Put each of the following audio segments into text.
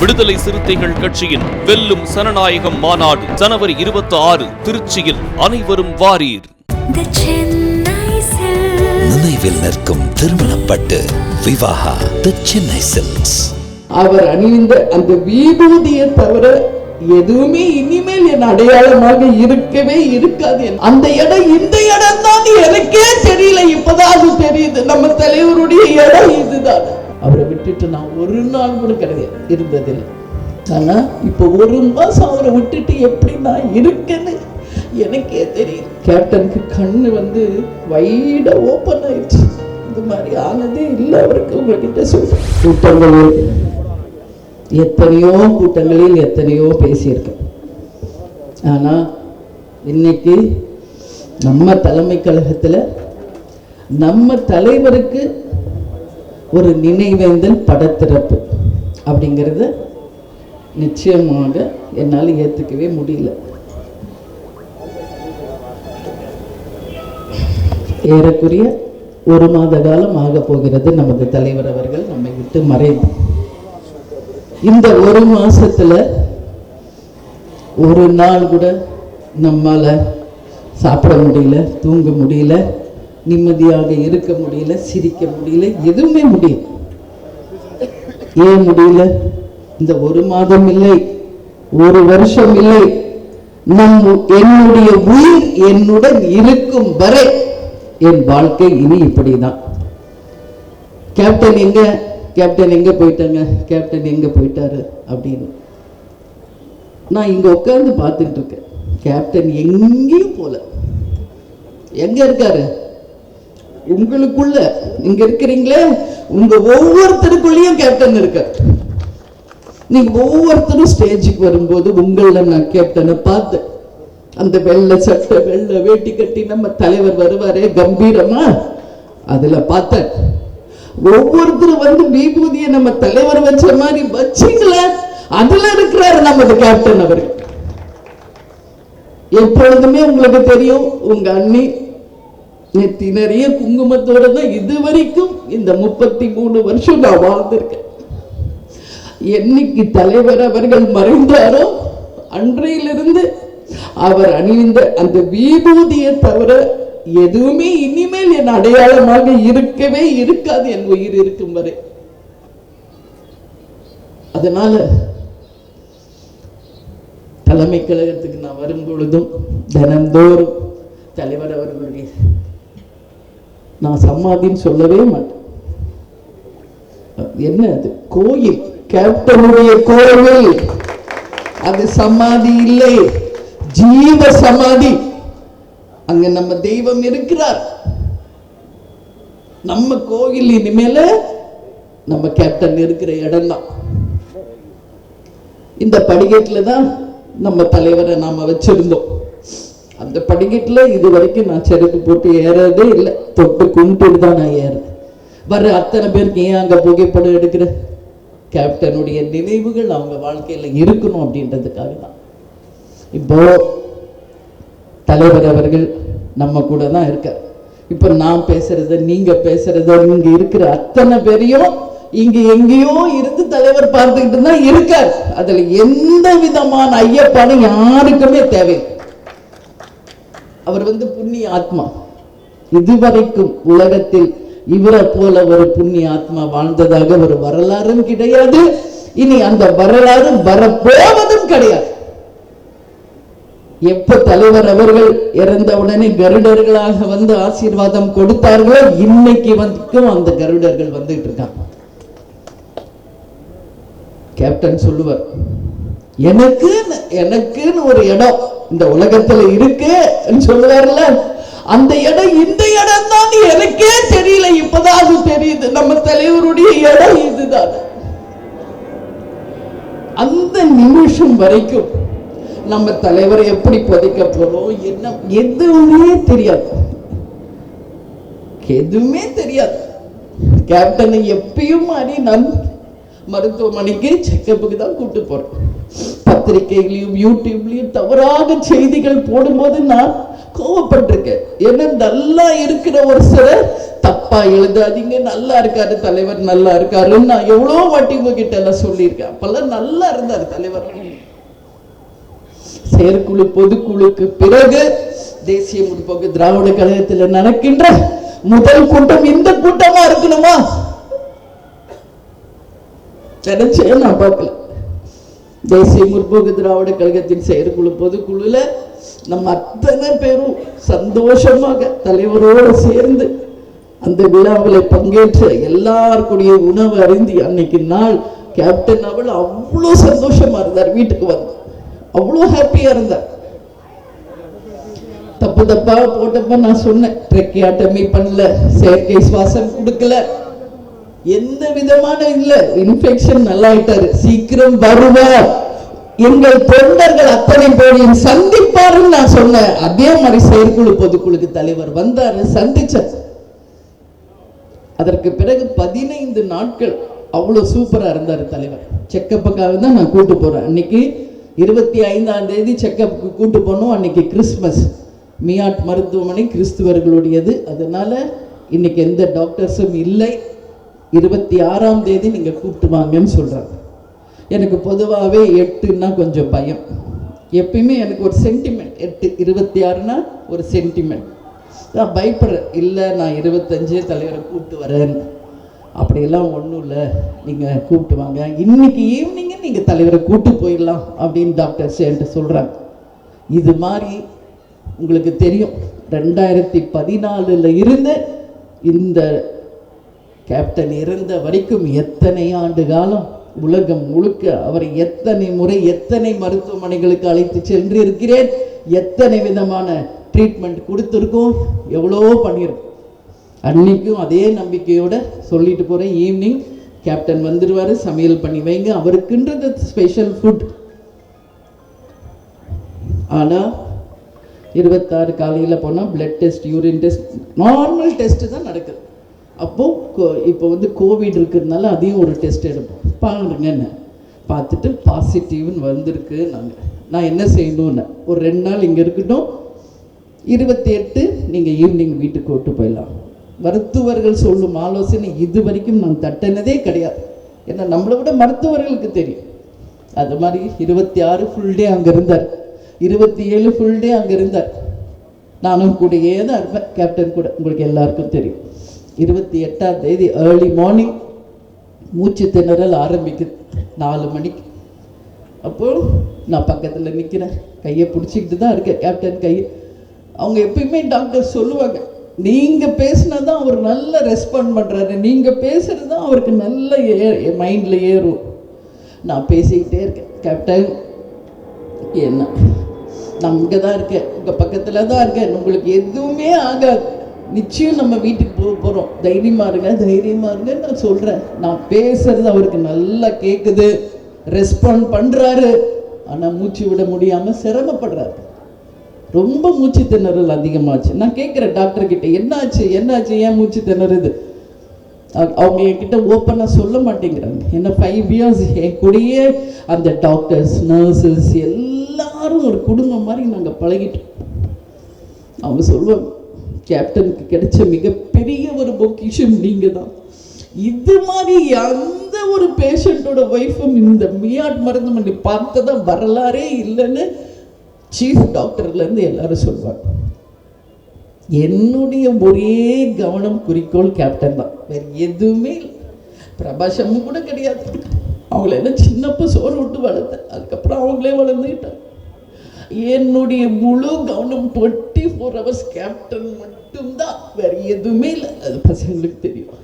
விடுதலை சிறுத்தைகள் கட்சியின் வெல்லும் சனநாயகம் மாநாடு ஜனவரி இருபத்தி ஆறு திருச்சியில் அனைவரும் வாரீர். The Chennai Silks. நினைவில் நிற்கும் திருமணப்பட்டு விவாகா தி சென்னை சில்க்ஸ் அவர் அணிந்த அந்த விபூதியை தவிர எதுவுமே இனிமேல் என் அடையாளமாக இருக்கவே இருக்காது. அந்த இடம் இந்த இடம் தான் எனக்கே தெரியல. இப்பதான் அது தெரியுது. நம்ம தலைவருடைய இடம் இதுதான். அவரை விட்டுட்டு நான் ஒரு நாள் கூட கிடையாது இருந்ததில்லை. ஆனா இப்போ ஒரு மாசம் அவரை விட்டுட்டு எப்படி நான் இருக்கேன்னு எனக்கே தெரியும் கேப்டனுக்கு கண்ணு வந்து வைட ஓப்பன் ஆயிடுச்சு. இந்த மாதிரி ஆனதே இல்லை அவருக்கு. உங்ககிட்ட சொல்றேன். கூட்டங்களில் எத்தனையோ கூட்டங்களில் எத்தனையோ பேசியிருக்கேன். ஆனா இன்னைக்கு நம்ம தலைமை கழகத்துல நம்ம தலைவருக்கு ஒரு நினைவேந்தல் படத்திறப்பு அப்படிங்கிறது நிச்சயமாக என்னால் ஏற்றுக்கவே முடியல. ஏறக்குறைய ஒரு மாத காலம் ஆக போகிறது நமது தலைவர் அவர்கள் நம்மை விட்டு மறைந்து. இந்த ஒரு மாசத்துல ஒரு நாள் கூட நம்மால சாப்பிட முடியல தூங்க முடியல நிம்மதியாக இருக்க முடியல சிரிக்க முடியல எதுவுமே முடியல. ஏன் முடியல? இந்த ஒரு மாதம் இல்லை ஒரு வருஷம் இல்லை. நம் என்னுடைய உயிர் என்னுடன் இருக்கும் வரை என் வாழ்க்கை இனி இப்படிதான். கேப்டன் எங்க? கேப்டன் எங்க போயிட்டாங்க? கேப்டன் எங்க போயிட்டாரு அப்படின்னு. நான் இங்க உட்கார்ந்து பார்த்துட்டு இருக்கேன். கேப்டன் எங்கேயும் போல. எங்க இருக்காரு? உங்களுக்குள்ள இங்க இருக்கிறீங்களே உங்க ஒவ்வொருத்தருக்குள்ளேயும் கேப்டன் இருக்க. நீங்க ஒவ்வொருத்தரும் ஸ்டேஜுக்கு வரும்போது உங்கள நான் கேப்டனை பார்த்தேன் அந்த வெள்ளை சட்டை வெள்ளை வேட்டி கட்டி நம்ம தலைவர் வருவாரே கம்பீரமா? அதுல பார்த்தேன். ஒவ்வொருத்தரும் வந்து பீபூதியை நம்ம தலைவர் வச்ச மாதிரி வச்சிங்களே அதுல இருக்கிறாரு நமது கேப்டன் அவர். எப்பொழுதுமே உங்களுக்கு தெரியும் உங்க அண்ணி திணறிய குங்குமத்தோட தான் இது வரைக்கும் இந்த முப்பத்தி மூணு வருஷம் நான் வாழ்ந்திருக்கேன். என்னைக்கு தலைவர் அவர்கள் மறைந்தாரோ அன்றையிலிருந்து அவர் அணிந்த அந்த விபூதியை தவிர எதுவுமே இனிமேல் என் அடையாளமாக இருக்கவே இருக்காது என் உயிர் இருக்கும் வரை. அதனால தலைமை கழகத்துக்கு நான் வரும் பொழுதும் தினந்தோறும் தலைவர் அவர்களுடைய நான் சமாதின்னு சொல்லவே மாட்டேன். என்ன அது? கோயில். கேப்டனுடைய கோவில். அது சமாதி இல்லை. ஜீவ சமாதி. அங்க நம்ம தெய்வம் இருக்கிறார். நம்ம கோயில் இனிமேல நம்ம கேப்டன் இருக்கிற இடம் தான் இந்த படிக்கட்டுல தான் நம்ம தலைவரை நாம வச்சிருந்தோம். அந்த படிக்கட்டுல இது வரைக்கும் நான் செருப்பு போட்டு ஏறதே இல்லை. தொட்டு கும்பிட்டு தான் நான் ஏறேன் வர்ற அத்தனை பேருக்கு ஏன் அங்க புகைப்படம் எடுக்கிற? கேப்டனுடைய நினைவுகள் அவங்க வாழ்க்கையில இருக்கணும் அப்படின்றதுக்காக தான். இப்போ தலைவர் அவர்கள் நம்ம கூட தான் இருக்கார். இப்போ நான் பேசுறத நீங்க பேசுறத இங்க இருக்கிற அத்தனை பேரையும் இங்க எங்கேயோ இருந்து தலைவர் பார்த்துக்கிட்டு தான் இருக்கார். அதுல எந்த விதமான ஐயப்பாடும் யாருக்குமே தேவையில்லை. அவர் வந்து புண்ணிய ஆத்மா. இதுவரைக்கும் உலகத்தில் இவரை போல ஒரு புண்ணிய ஆத்மா வாழ்ந்ததாக ஒரு வரலாறும் கிடையாது. இனி அந்த வரலாறு வரப்போவதும் கிடையாது. எப்ப தலைவர் அவர்கள் இறந்த உடனே கருடர்களாக வந்து ஆசீர்வாதம் கொடுத்தார்களோ இன்னைக்கு வந்துக்கும் அந்த கருடர்கள் வந்துட்டு இருக்காங்க. கேப்டன் சொல்லுவார் எனக்குன்னு எனக்குன்னு ஒரு இடம் இந்த உலகத்துல இருக்குன்னு சொல்லுவார்ல. அந்த இடம் இந்த இடம் தான் எனக்கே தெரியல. இப்பதான் அது தெரியுது நம்ம தலைவருடைய இடம் இதுதான். அந்த நிமிஷம் வரைக்கும் நம்ம தலைவரை எப்படி புதைக்க போறோம் என்ன எதுவுமே தெரியாது. எதுவுமே தெரியாது. கேப்டனை எப்பயும் மாதிரி நான் மருத்துவமனைக்கு செக்கப்புக்கு தான் கூப்பிட்டு போறேன் பத்திரிகைகளையும் யூடியூப்லயும் தவறாக செய்திகள் போடும்போது நான் கோவப்பட்டிருக்கேன். ஏன்னா நல்லா இருக்கிற ஒரு சிலர் தப்பா எழுதாதீங்க நல்லா இருக்காரு தலைவர் நல்லா இருக்காருன்னு நான் எவ்வளோ வாட்டி உங்ககிட்ட எல்லாம் சொல்லியிருக்கேன். அப்பெல்லாம் நல்லா இருந்தார் தலைவர். செயற்குழு பொதுக்குழுக்கு பிறகு தேசிய முற்போக்கு திராவிட கழகத்துல நடக்கின்ற முதல் கூட்டம் இந்த கூட்டமா இருக்கணுமா? நினைச்சே நான் பார்க்கல. தேசிய முற்போக்கு திராவிட கழகத்தின் செயற்குழு பொதுக்குழுல நம்ம அத்தனை பேரும் சந்தோஷமாக தலைவரோடு சேர்ந்து அந்த விழாவில் பங்கேற்ற எல்லாருக்குடைய உணவு அறிந்து அன்னைக்கு நாள். கேப்டன் அவள் அவ்வளோ சந்தோஷமா இருந்தார் வீட்டுக்கு வந்து. அவ்வளோ ஹாப்பியா இருந்தார். தப்பு தப்பா போட்டப்ப நான் சொன்னேன் ட்ரெக்கியாட்டமி பண்ணல செயற்கை சுவாசம் கொடுக்கல. எந்த விதமான இல்ல. இன்ஃபெக்ஷன் நல்லாயிட்டாரு. சீக்கிரம் வருவார். எங்கள் தொண்டர்கள் அத்தனை பேரையும் சந்திப்பாருன்னு நான் சொன்னேன். அதே மாதிரி செயற்குழு பொதுக்குழுக்கு தலைவர் வந்தாரு சந்திச்சார் அதற்கு பிறகு பதினைந்து நாட்கள் அவ்வளவு சூப்பரா இருந்தார் தலைவர். செக்கப்புக்காக தான் நான் கூட்டு போறேன். அன்னைக்கு இருபத்தி ஐந்தாம் தேதி செக்கப்புக்கு கூட்டு போனோம். அன்னைக்கு கிறிஸ்மஸ் மியாட் மருத்துவமனை கிறிஸ்துவர்களுடையது. அதனால இன்னைக்கு எந்த டாக்டர்ஸும் இல்லை. இருபத்தி ஆறாம் தேதி நீங்கள் கூப்பிட்டு வாங்கன்னு சொல்கிறாங்க எனக்கு பொதுவாகவே எட்டுன்னா கொஞ்சம் பயம். எப்பயுமே எனக்கு ஒரு சென்டிமெண்ட் எட்டு இருபத்தி ஆறுனா ஒரு சென்டிமெண்ட் நான் பயப்படுறேன் இல்லை நான் இருபத்தஞ்சு தலைவரை கூப்பிட்டு வரேன். அப்படியெல்லாம் ஒன்றும் இல்லை. நீங்கள் கூப்பிட்டு வாங்க. இன்னைக்கு ஈவினிங்கே நீங்கள் தலைவரை கூப்பிட்டு போயிடலாம் அப்படின்னு டாக்டர் என்கிட்ட சொல்கிறாங்க இது மாதிரி உங்களுக்கு தெரியும். ரெண்டாயிரத்தி பதினாலில் இருந்து இந்த கேப்டன் இறந்த வரைக்கும் எத்தனை ஆண்டு காலம் உலகம் முழுக்க அவரை எத்தனை முறை எத்தனை மருத்துவமனைகளுக்கு அழைத்து சென்று இருக்கிறேன் எத்தனை விதமான ட்ரீட்மெண்ட் கொடுத்துருக்கோம்? எவ்வளோ பண்ணியிருக்கோம். அன்னைக்கும் அதே நம்பிக்கையோட சொல்லிட்டு போகிறேன் ஈவினிங் கேப்டன் வந்துடுவார் சமையல் பண்ணி வைங்க. அவருக்குன்றது ஸ்பெஷல் ஃபுட் ஆனால் இருபத்தாறு காலையில் போனால் blood test urine test normal test தான் நடக்குது. அப்போது இப்போ வந்து கோவிட் இருக்கிறதுனால அதையும் ஒரு டெஸ்ட் எடுப்போம். பாருங்க என்ன? பார்த்துட்டு பாசிட்டிவ்னு வந்திருக்கு நாங்கள் நான் என்ன செய்யணும்னு? ஒரு ரெண்டு நாள் இங்கே இருக்கட்டும். இருபத்தி எட்டு நீங்கள் ஈவினிங் வீட்டுக்கு கூட்டு போயிடலாம். மருத்துவர்கள் சொல்லும் ஆலோசனை இது வரைக்கும் நான் தட்டினதே கிடையாது. ஏன்னா நம்மளை விட மருத்துவர்களுக்கு தெரியும். அது மாதிரி இருபத்தி ஆறு ஃபுல் டே அங்கே இருந்தார். இருபத்தி ஏழு ஃபுல் டே அங்கே இருந்தார். நானும் கூடயே தான் இருப்பேன். கேப்டன் கூட. உங்களுக்கு எல்லாருக்கும் தெரியும். இருபத்தி எட்டாம் தேதி ஏர்லி மார்னிங் மூச்சு திணறல் ஆரம்பிக்குது. நாலு மணிக்கு. அப்போ நான் பக்கத்தில் நிற்கிறேன் கையை பிடிச்சிக்கிட்டு தான் இருக்கேன். கேப்டன் கையை. அவங்க எப்பயுமே டாக்டர் சொல்லுவாங்க நீங்கள் பேசினா தான் அவர் நல்ல ரெஸ்பாண்ட் பண்ணுறாரு நீங்கள் பேசுறது தான் அவருக்கு நல்ல ஏ மைண்டில் ஏறும். நான் பேசிக்கிட்டே இருக்கேன். கேப்டன் என்ன? நான் இங்கே தான் இருக்கேன். உங்கள் பக்கத்தில் தான் இருக்கேன். உங்களுக்கு எதுவுமே ஆகாது. நிச்சயம் நம்ம வீட்டுக்கு போக போகிறோம் தைரியமா இருங்க தைரியமா இருங்க நான் சொல்கிறேன் நான் பேசுறது அவருக்கு நல்லா கேட்குது ரெஸ்பாண்ட் பண்ணுறாரு ஆனால் மூச்சு விட முடியாமல் சிரமப்படுறாரு. ரொம்ப மூச்சு திணறல் அதிகமாச்சு. நான் கேட்குறேன் டாக்டர் கிட்ட என்னாச்சு? என்னாச்சு? ஏன் மூச்சு திணறுது? அவங்க என்கிட்ட ஓப்பனாக சொல்ல மாட்டேங்கிறாங்க. என்ன ஃபைவ் இயர்ஸ் என் கூடயே அந்த டாக்டர்ஸ் நர்சஸ் எல்லாரும் ஒரு குடும்பம் மாதிரி நாங்கள் பழகிட்டோம். அவங்க சொல்லுவாங்க கேப்டனுக்கு கிடைச்ச மிகப்பெரிய ஒரு பொக்கிஷம் நீங்கள் தான் இது மாதிரி எந்த ஒரு பேஷண்ட்டோட ஒய்ஃபும் இந்த மியாட் மருந்துமனை பார்த்ததா வரலாறே இல்லைன்னு சீஃப் டாக்டர்லேருந்து எல்லாரும் சொல்லுவாங்க என்னுடைய ஒரே கவனம் குறிக்கோள் கேப்டன் தான். வேற எதுவுமே இல்லை. பிரபாஷமும் கூட கிடையாது. அவங்கள என்ன சின்னப்ப சோறு விட்டு வளர்த்தேன். அதுக்கப்புறம் அவங்களே வளர்ந்துக்கிட்டேன் என்னுடைய முழு கவனம் போட்டு டுவெண்ட்டி ஃபோர் ஹவர்ஸ் கேப்டன் மட்டும்தான். வேற எதுவுமே இல்லை. அது பசங்களுக்கு தெரியும்.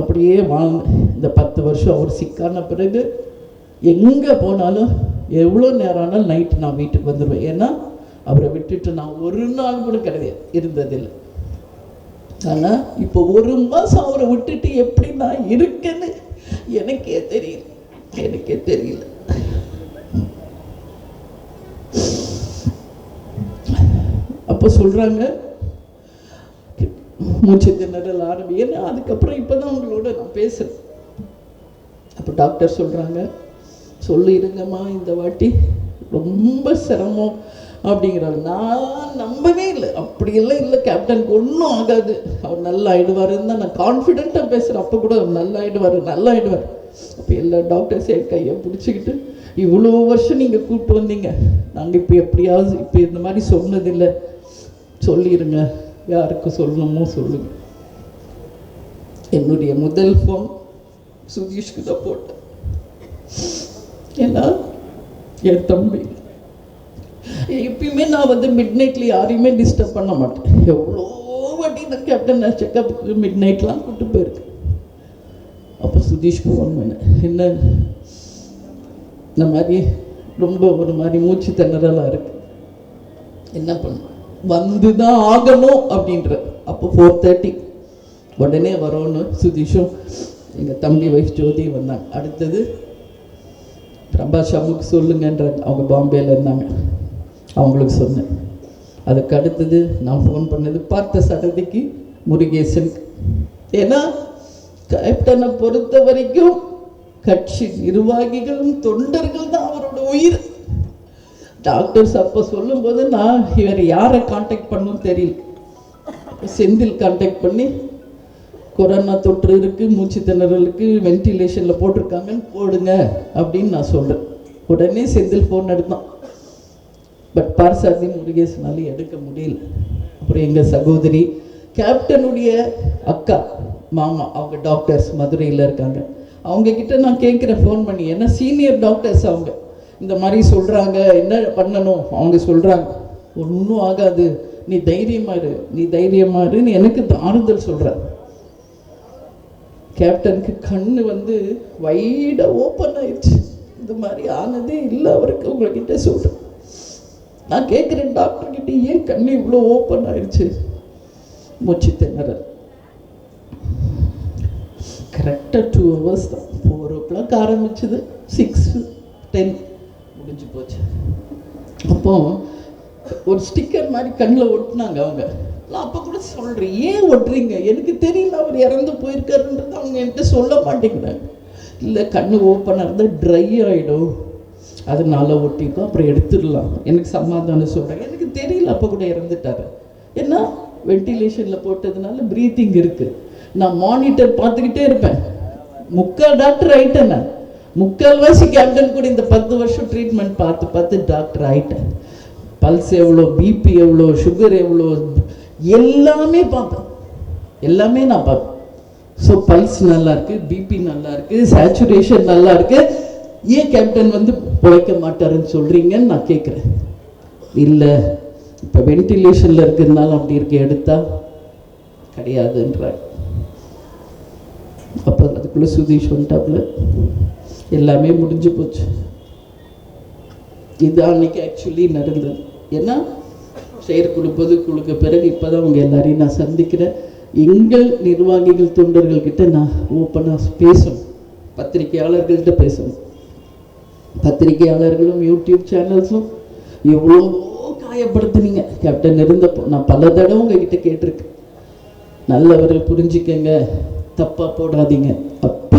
அப்படியே வாழ்ந்த இந்த பத்து வருஷம் அவர் சிக்கான பிறகு எங்கே போனாலும் எவ்வளோ நேரம் ஆனாலும் நைட்டு நான் வீட்டுக்கு வந்துடுவேன் ஏன்னா அவரை விட்டுட்டு நான் ஒரு நாள் கூட கிடையாது. இருந்ததில்லை. ஆனால் இப்போ ஒரு மாதம் அவரை விட்டுட்டு எப்படி நான் இருக்கேன்னு எனக்கே தெரியல. எனக்கே தெரியல. அப்போ சொல்கிறாங்க மூச்சு திணறல் ஆரம்பின்னு அதுக்கப்புறம் இப்போ தான் உங்களோட நான் பேசுகிறேன் அப்போ டாக்டர் சொல்கிறாங்க சொல்லிடுங்கம்மா இந்த வாட்டி ரொம்ப சிரமம் அப்படிங்கிறாரு. நான் நம்பவே இல்லை. அப்படியெல்லாம் இல்லை கேப்டனுக்கு ஒன்றும் ஆகாது. அவர் நல்லா ஆயிடுவாருன்னு தான் நான் கான்ஃபிடென்ட்டாக பேசுகிறேன் அப்போ கூட அவர் நல்லா ஆயிடுவார் நல்லா ஆயிடுவார். அப்போ எல்லா டாக்டர்ஸே என் கையை பிடிச்சிக்கிட்டு இவ்வளோ வருஷம் நீங்கள் கூப்பிட்டு வந்தீங்க. நாங்கள் இப்போ எப்படியாவது இப்போ இந்த மாதிரி சொன்னதில்லை. சொல்லிடுங்க யாருக்கு சொல்லணுமோ சொல்லுங்க. என்னுடைய முதல் ஃபோன் சுதீஷ்க்கு தான் போட்டேன். ஏன்னா என் தம்பி. எப்பயுமே நான் வந்து மிட் நைட்ல யாரையுமே டிஸ்டர்ப் பண்ண மாட்டேன். எவ்வளோ வாட்டி நான் கேப்டன் செக்கப்புக்கு மிட் நைட்லாம் கூப்பிட்டு போயிருக்கேன். அப்போ சுதீஷ்க்கு ஃபோன் பண்ணேன். என்ன? இந்த மாதிரி ரொம்ப ஒரு மாதிரி மூச்சு திணறலாக இருக்கு. என்ன பண்ண வந்து தான் ஆகணும் அப்படின்ற. அப்போ ஃபோர் தேர்ட்டி உடனே வரோன்னு சுதீஷும் எங்கள் தம்பி ஒய்ஃப் ஜோதி வந்தாங்க. அடுத்தது பிரபா ஷாமுக்கு சொல்லுங்கன்றாங்க அவங்க பாம்பேல இருந்தாங்க. அவங்களுக்கு சொன்னேன். அதுக்கு அடுத்தது நான் ஃபோன் பண்ணது பார்த்த சடதிக்கு முருகேசன். ஏன்னா கேப்டனை பொறுத்த வரைக்கும் கட்சி நிர்வாகிகளும் தொண்டர்கள் தான் அவரோட உயிர். டாக்டர்ஸ் அப்போ சொல்லும்போது நான் இவர் யாரை காண்டாக்ட் பண்ணணும் தெரியல. செந்தில் காண்டாக்ட் பண்ணி கொரோனா தொற்று இருக்குது மூச்சு திணறலுக்கு வென்டிலேஷனில் போட்டிருக்காங்கன்னு போடுங்க அப்படின்னு நான் சொல்கிறேன் உடனே செந்தில் ஃபோன் எடுத்தான். பட் பார்சாதி முருகேசனால எடுக்க முடியல. அப்புறம் எங்கள் சகோதரி கேப்டனுடைய அக்கா மாமா அவங்க டாக்டர்ஸ் மதுரையில் இருக்காங்க. அவங்கக்கிட்ட நான் கேட்குறேன் ஃபோன் பண்ணி. ஏன்னா சீனியர் டாக்டர்ஸ் அவங்க. இந்த மாதிரி சொல்கிறாங்க என்ன பண்ணணும்? அவங்க சொல்கிறாங்க ஒன்றும் ஆகாது. நீ தைரியமாக இரு. நீ தைரியமாக இரு. நீ எனக்கு ஆறுதல் சொல்கிற கேப்டனுக்கு கண்ணு வந்து வைடாக ஓப்பன் ஆயிடுச்சு. இந்த மாதிரி ஆனதே இல்லை அவருக்கு. உங்ககிட்ட சொல்கிறேன் நான் கேட்குறேன் டாக்டர் கிட்ட ஏன் கண்ணு இவ்வளோ ஓப்பன் ஆயிடுச்சு? மூச்சு திணறல். கரெக்டாக டூ ஹவர்ஸ் தான். ஃபோர் ஓ கிளாக் ஆரம்பிச்சது சிக்ஸ் டென் முடிஞ்சு போச்சு. அப்போ ஒரு ஸ்டிக்கர் மாதிரி கண்ணில் ஒட்டினாங்க அவங்க. நான் அப்போ கூட சொல்கிறேன் ஏன் ஒட்டுறீங்க? எனக்கு தெரியல அவர் இறந்து போயிருக்காருன்றது அவங்க என்கிட்ட சொல்ல மாட்டேங்கிறாங்க. இல்லை கண்ணு ஓப்பனாக இருந்தால் ட்ரை ஆகிடும் அதனால ஒட்டிக்கும் அப்புறம் எடுத்துடலாம். எனக்கு சமாதானம் சொல்கிறேன் எனக்கு தெரியல அப்போ கூட இறந்துட்டாரு. ஏன்னா வென்டிலேஷனில் போட்டதுனால ப்ரீத்திங் இருக்குது நான் மானிட்டர் பார்த்துக்கிட்டே இருப்பேன். முக்கால் டாக்டர் ஆகிட்டேன் நான். முக்கால்வாசி கேப்டன் கூட இந்த பத்து வருஷம் ட்ரீட்மெண்ட் பார்த்து பார்த்து டாக்டர் ஆயிட்டேன் பல்ஸ் எவ்வளோ பிபி எவ்வளோ சுகர் எவ்வளோ எல்லாமே பார்ப்பேன். எல்லாமே நான் பார்ப்பேன். ஸோ பல்ஸ் நல்லா இருக்கு பிபி நல்லா இருக்கு சேச்சுரேஷன் நல்லா இருக்கு. ஏன் கேப்டன் வந்து பிழைக்க மாட்டாருன்னு சொல்றீங்கன்னு நான் கேட்குறேன் இல்லை இப்போ வென்டிலேஷனில் இருக்கிறதுனால அப்படி இருக்கு எடுத்தா கிடையாதுன்றாங்க அப்போ அதுக்குள்ளே சுதீஷ் வந்துட்டாப்புல எல்லாமே முடிஞ்சு போச்சு. இது அன்னைக்கு ஆக்சுவலி நடந்தது. ஏன்னா செயற்குழு பொதுக்குழுக்கு பிறகு இப்போதான் உங்க எல்லாரையும் நான் சந்திக்கிறேன். எங்கள் நிர்வாகிகள் தொண்டர்கள் கிட்ட நான் ஓப்பனாக பேசணும். பத்திரிகையாளர்கள்ட்ட பேசணும். பத்திரிகையாளர்களும் யூடியூப் சேனல்ஸும் எவ்வளோ காயப்படுத்துனீங்க. கேப்டன் இருந்தப்போ நான் பல தடவை உங்ககிட்ட கேட்டிருக்கேன். நல்லவரை புரிஞ்சுக்கங்க தப்பா போடாதீங்க. அப்போ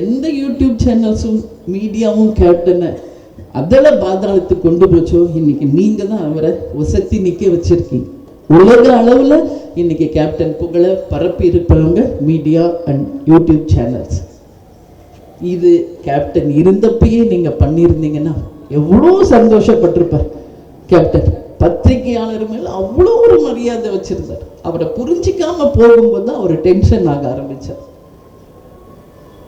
எந்த யூடியூப் சேனல்ஸும் மீடியாவும் கேப்டனை அதெல்லாம் பாதாளத்துக்கு கொண்டு போச்சோ? இன்னைக்கு நீங்கள் தான் அவரை வசத்தி நிக்க வச்சிருக்கீங்க. உலக அளவுல இன்னைக்கு கேப்டன் புகழை பரப்பி இருப்பவங்க மீடியா அண்ட் யூடியூப் சேனல்ஸ் இது கேப்டன் இருந்தப்பயே நீங்க பண்ணியிருந்தீங்கன்னா எவ்வளோ சந்தோஷப்பட்டிருப்பார். கேப்டன் பத்திரிகையாளர் மேல அவ்வளோ ஒரு மரியாதை வச்சுருந்தார். அவரை புரிஞ்சிக்காமல் போகும்போது தான் அவர் டென்ஷன் ஆக ஆரம்பிச்சார்.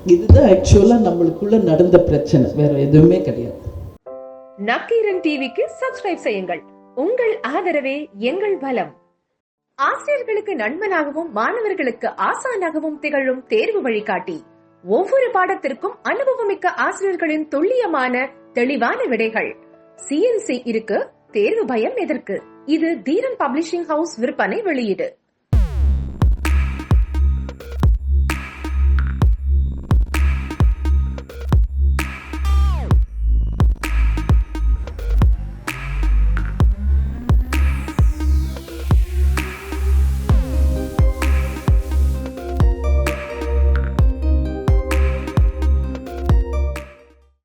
இதுதான் ஆக்சுவலாக நம்மளுக்குள்ள நடந்த பிரச்சனை. வேற எதுவுமே கிடையாது. நக்கீரன் டிவிக்கு சப்ஸ்கிரைப் செய்யுங்கள். உங்கள் ஆதரவே எங்கள் பலம் ஆசிரியர்களுக்கு நண்பனாகவும் மாணவர்களுக்கு ஆசானாகவும் திகழும் தேர்வு வழிகாட்டி. ஒவ்வொரு பாடத்திற்கும் அனுபவமிக்க ஆசிரியர்களின் துல்லியமான தெளிவான விடைகள். சிஎன்சி இருக்கு தேர்வு பயம் எதற்கு? இது தீரன் பப்ளிஷிங் ஹவுஸ் விற்பனை வெளியீடு.